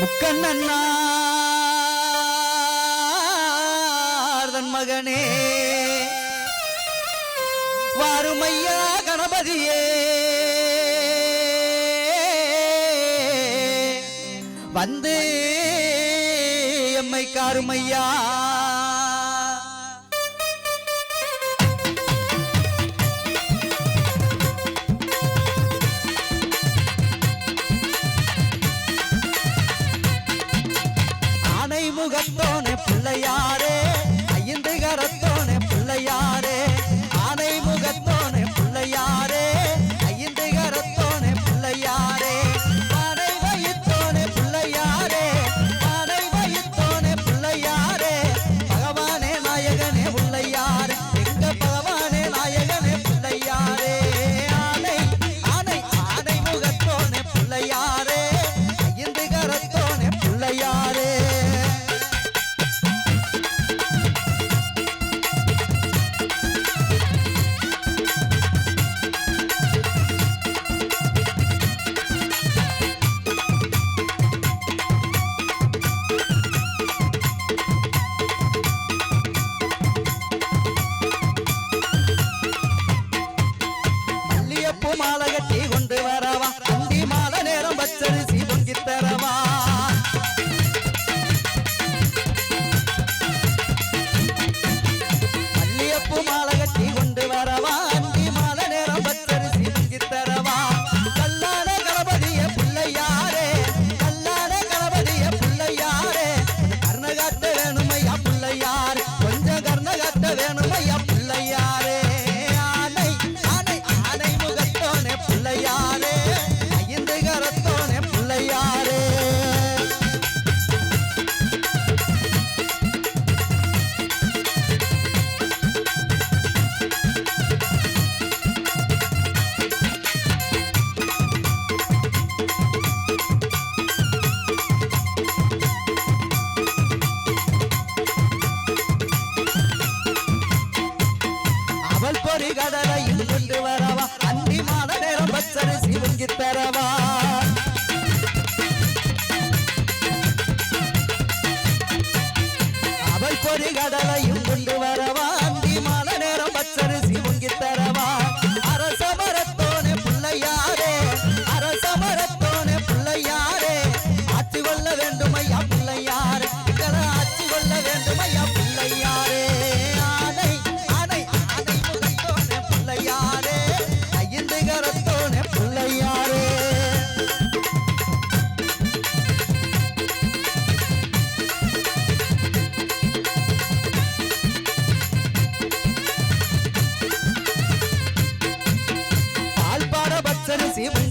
முக்கண்ணன் மகனே. வாருமையா கணபதியே. வந்து எம்மை காருமையா. முகத்தோனே பிள்ளையா? Mala ஒரு கடலையும் கொண்டு வரவா? அந்தி மாத நேரம் பச்சரிசி முங்கி தரவா? அவள் பொறி கடலை Mississippi.